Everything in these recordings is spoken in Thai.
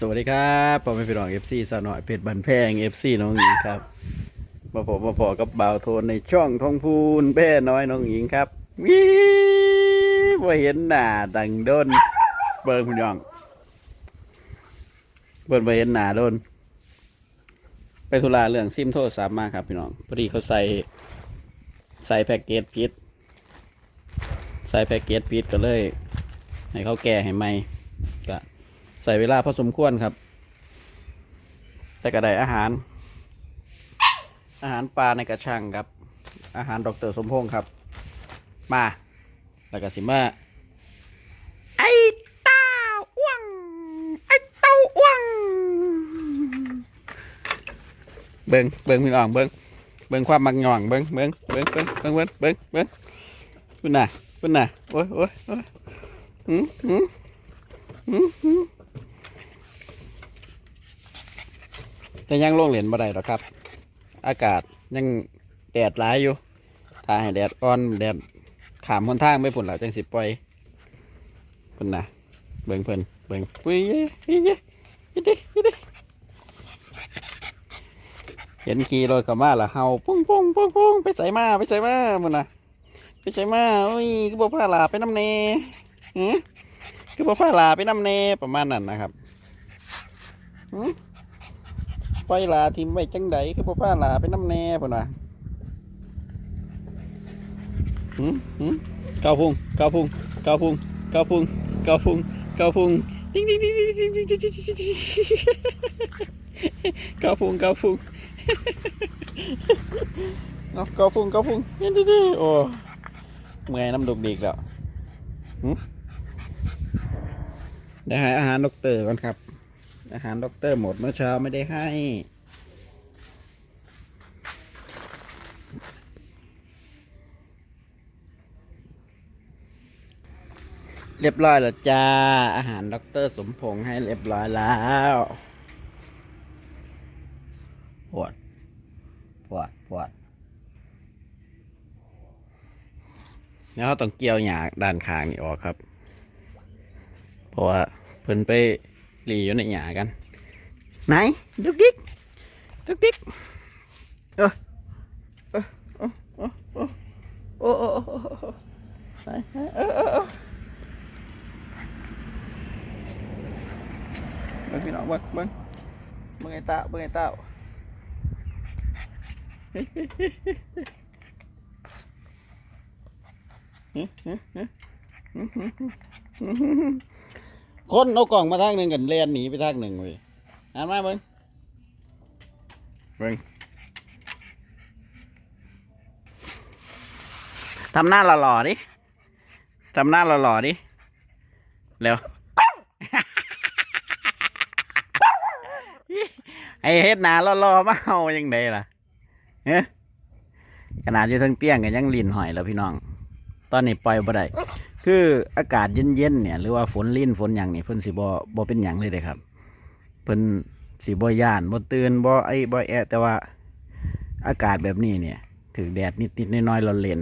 สวัสดีครับผมเป็นพี่น้องเอฟซีสาวหน่อยเพชรบันแพงเอฟซีน้องหญิงครับ มาพบมาพอกับบ่าวโทนในช่องทองพูนแพ่น้อยน้องหญิงครับวิว่าเห็นหน้าดังโดน เบิ่งพี่น้องเบิ่งไปเห็นหน้าโดน ไปธุระเรื่องซิมโทรศัพท์มาครับพี่น้องพอดีเขาใส่ใส่แพ็กเกจพิษใส่แพ็กเกจพิษก็เลย ให้เขาแก้ให้ใหม่ ใส่เวลาพอสมควรครับใส่กระไดอาหาร อาหารปลาในกระชังครับ อาหารดรสมพงษ์ครับ มาแล้วก็สิมาไอ้เต้าอ้วงไอ้เต้าอ้วงเบิ้งเบิ้งพี่น้องเบิ้งเบิ้งความมักหย่องเบิ้งเบิ้งเบิ้งเบิ้งเบิ้งเบิ้งเบิ้งเบิ้งคุณน่ะคุณน่ะโอ้ยโอ้ยโอ้ยหืมหืมหืมหืม แต่ยังลงเหรียญบ่ได้หรอกครับ อากาศยังแดดร้ายอยู่ถ้าให้แดดอ่อนแดดขามคนทางไม่ผลแล้วจังสิปล่อยเพิ่นนะเบิ่งเพิ่นเบิ่งปุ้ยย้เย้เย้ยิดิยิดิเห็นขี่รถเข้ามาและเฮาปุ้งปุ้งปุ้งปุ้งไปใส่มาไปใส่มามันนะไปใส่มาอุ้ยคือบ่พาหลาไปน้ำเนหือคือบ่พาหลาไปน้ำเนประมาณนั้นนะครับหือ ปลาทิมไว้จังใดคือพ่อป้าลาไปน้ำแน่พ่นว่าหืมหืมเกาพุงเกาพุงเกาพุงเกาพุงเกาพุงเกาพุงติ๊งติ๊งติ๊งติ๊งติ๊งติ๊งติ๊งติ๊งติ๊งติ๊งเกาพุงเกาพุงเอาเกาพุงเกาพุงเฮ้ยดิโอ้เมื่อยน้ำดุกดิกแล้วหืมเดี๋ยวห้อาหารดอกเตอร์ก่อนครับ อาหารด็อกเตอร์หมดเมื่อเช้าไม่ได้ให้ เรียบร้อยแล้วจ้า อาหารด็อกเตอร์สมพงษ์ให้เรียบร้อยแล้วปวดปวดปวดแล้วเขาต้องเกี่ยวหยาด้านข้างนี่ออกครับ เพราะว่าเพิ่นไป อยู่ในหยากัน ไหนดุกดิกดุกดิกเออเออเออเออเออโอ้โอ้โอ้โอ้โอ้ไหนเออเออเออเบิ่งพี่น้องเบิ่งเบิ่งเบิ่งไอ้เต้าเบิ่งไอ้เต้า คนเอากล่องมาทางหนึ่งกันเลียนหนีไปทางหนึ่งเว้ยอ่านมาเบิ่งเบิ่งทำหน้าหล่อๆดิทำหน้าหล่อๆดิเร็วไอ้เฮ็ดหน้ารอๆมาเอายังไงล่ะเฮ้ขนาดอยู่ทั้งเตี้ยงกันยังลินหอยแล้วพี่น้อง ตอนนี้ปล่อยบ่ได้ คืออากาศเย็นๆเนี่ยหรือว่าฝนลิ้นฝนอย่างนี่เพิ่นสิบ่บ่เป็นหยังเลยเด้ครับ เพิ่นสิบ่ย่านบ่ตื่นบ่ไอ้บ่แอะแต่ว่าอากาศแบบนี้เนี่ยถึงแดดนิดๆน้อยๆเราเล่น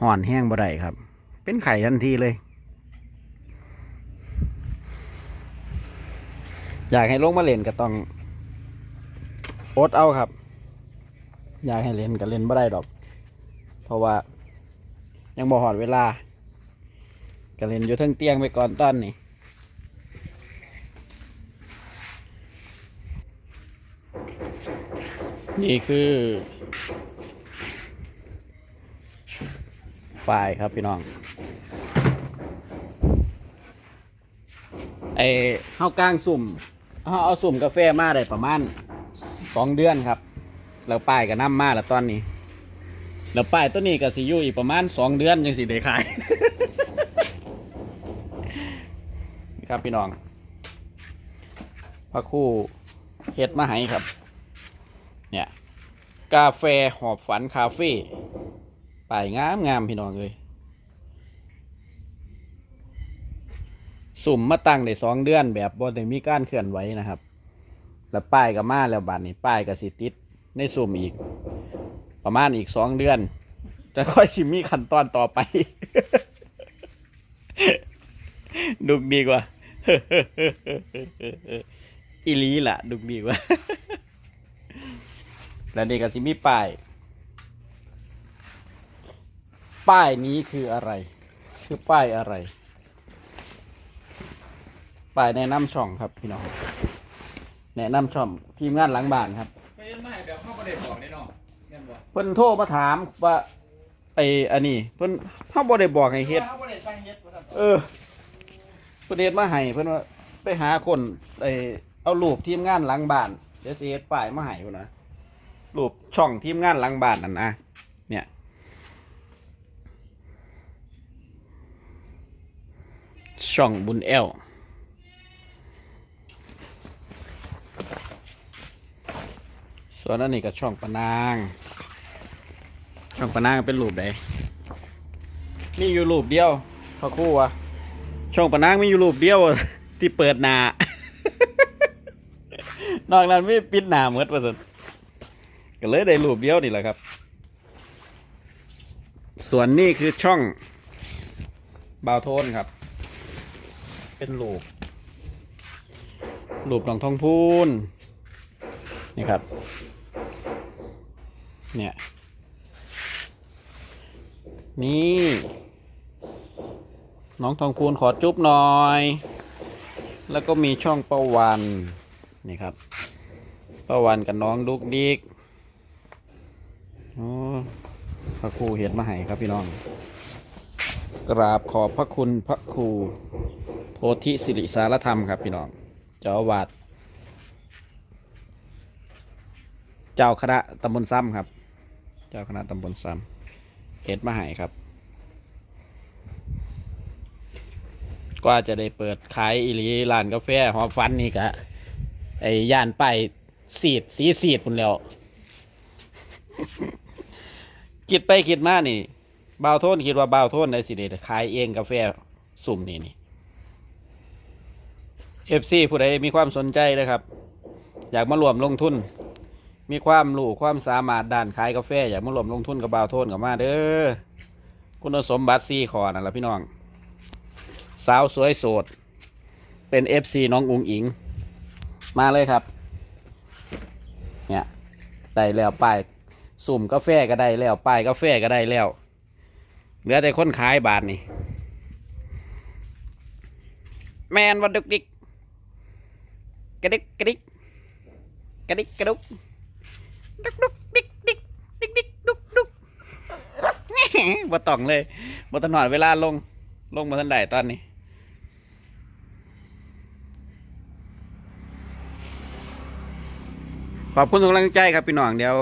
ห่อนแห้งบ่ได้ครับ เป็นไข่ทันทีเลย อยากให้ลงมาเล่นก็ต้องอดเอาครับ อยากให้เล่นก็เล่นบ่ได้ดอก เพราะว่ายังบ่หอดเวลา ก็เล่นอยู่ทั้งเตียงไปก่อนตอนนี้นี่คือฝ่ายครับพี่น้องไอเฮากลางสุ่มเฮาเอาสุ่มกาแฟมาได้ประมาณสองเดือนครับ แล้วป้ายก็นำมาแล้วตอนนี้ แล้วป้ายตัวนี้ก็สิอยู่อีกประมาณสองเดือนยังสิได้ขาย ครับพี่น้องพระคู่เฮ็ดมาให้ครับ เนี่ย กาแฟหอบฝันคาเฟ่ป้ายงามงามพี่น้องเลยสุ่มมาตั้งได้สองเดือนแบบบ่ได้มีการเคลื่อนไหวนะครับ แล้วป้ายก็มาแล้วบัดนี้ป้ายก็สิติดในสุ่มอีก ประมาณอีกสองเดือน จะค่อยสิมีขั้นตอนต่อไป ดุกดีกว่า อีหลีล่ะดุกดีกว่าแล้วนี่ก็สิมีป้าย ป้ายนี้คืออะไร คือป้ายอะไร ป้ายแนะนำช่องครับพี่น้อง แนะนำช่องทีมงานหลังบ้านครับไปเล่นมาให้แบบเข้าประเด็นบอกได้เนาะแม่นบ่เพิ่นโทรมาถามว่าไอ้อันนี้เพิ่นเฮาบ่ได้บอกให้เฮ็ดเข้าประเด็นสร้างเฮ็ดว่าซั่นเออ เพิ่นเฮ็ดมาให้เพิ่อนว่าไปหาคนไอ้เอารูปทีมงานหลังบ้านเดี๋ยวสิเฮ็ดป้ายมาให้พุ่นนะรูปช่องทีมงานหลังบ้านนั่นนะเนี่ยช่องบุญแอลส่วนอันนี้ก็ช่องปะนาง ช่องปะนางเป็นรูปใดมีอยู่รูปเดียวพอคู่วะ ช่องปะนางมีอยู่รูปเดียวที่เปิดหนานอกนั้นไม่ปิดหนาเหมือนว่าสันก็เลยได้รูปเดียวนี่แหละครับ ส่วนนี้คือช่องบาวโทนครับ เป็นรูปรูปหนองทองพูนนี่ครับ เนี่ย นี่ น้องทองคูณขอจุ๊บหน่อย แล้วก็มีช่องประวันนี่ครับประวันกับน้องดุกดิกโอ้พระครูเห็นมาให้ครับพี่น้อง กราบขอบพระคุณพระครูโพธิสิริสารธรรมครับพี่น้อง เจ้าอาวาดเจ้าคณะตำบลซ้ำครับ เจ้าคณะตำบลซ้ำเห็ดมาให้ครับ ก็จะได้เปิดขายอีหลีร้านกาแฟหอฟันนี่กะไอ้ย่านไปสีดสีสีดพุ่นแล้วคิดไปคิดมานี่บ่าวโทนคิดว่าบ่าวโทนได้สิได้ขายเองกาแฟสุ่มนี่นี่เอฟซีผู้ใดมีความสนใจนะครับ อยากมารวมลงทุน มีความรู้ความสามารถด้านขายกาแฟ อยากมารวมลงทุนกับบ่าวโทนกับมาเด้อคุณสมบัติสี่ขอนั่นแหละพี่น้อง สาวสวยโสด เป็นเอฟซีน้องอุงอิง มาเลยครับ เนี่ยได้แล้วป้ายสุ่มกาแฟก็ได้แล้วป้ายกาแฟก็ได้แล้วเหลือแต่คนขายบาทนี่แมนวันดุกดิกกระดิกกระดิกกระดิกกระดุกดุกดุกดิกดิกดิกดิกดุกดุกบ่ต้องเลยบ่ต้องหนอดเวลาลงลงมาทันใดตอนนี้ ขอบคุณทุกกำลังใจครับพี่น้องเดี๋ยว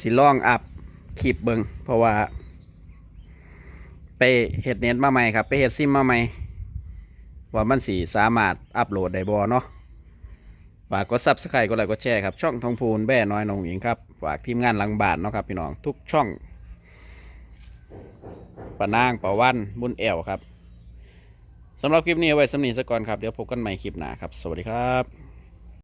สิลองอัพคลิปเบิงเพราะว่า ไปเฮ็ดเน็ตมาใหม่ครับ ไปเฮ็ดซิมมาใหม่ว่ามันสีสามารถอัพโหลดได้บ่เนาะฝากกดซับสไครต์กดไลค์กดแชร์ครับ ช่องทองพูนแบ่น้อยนองหญิงครับฝากทีมงานลังบาทเนาะครับพี่น้องทุกช่องปะนางปะวันบุญแอวครับสำหรับคลิปนี้ไว้สำนีสก่อนครับ เดี๋ยวพบกันใหม่คลิปหน้าครับ สวัสดีครับ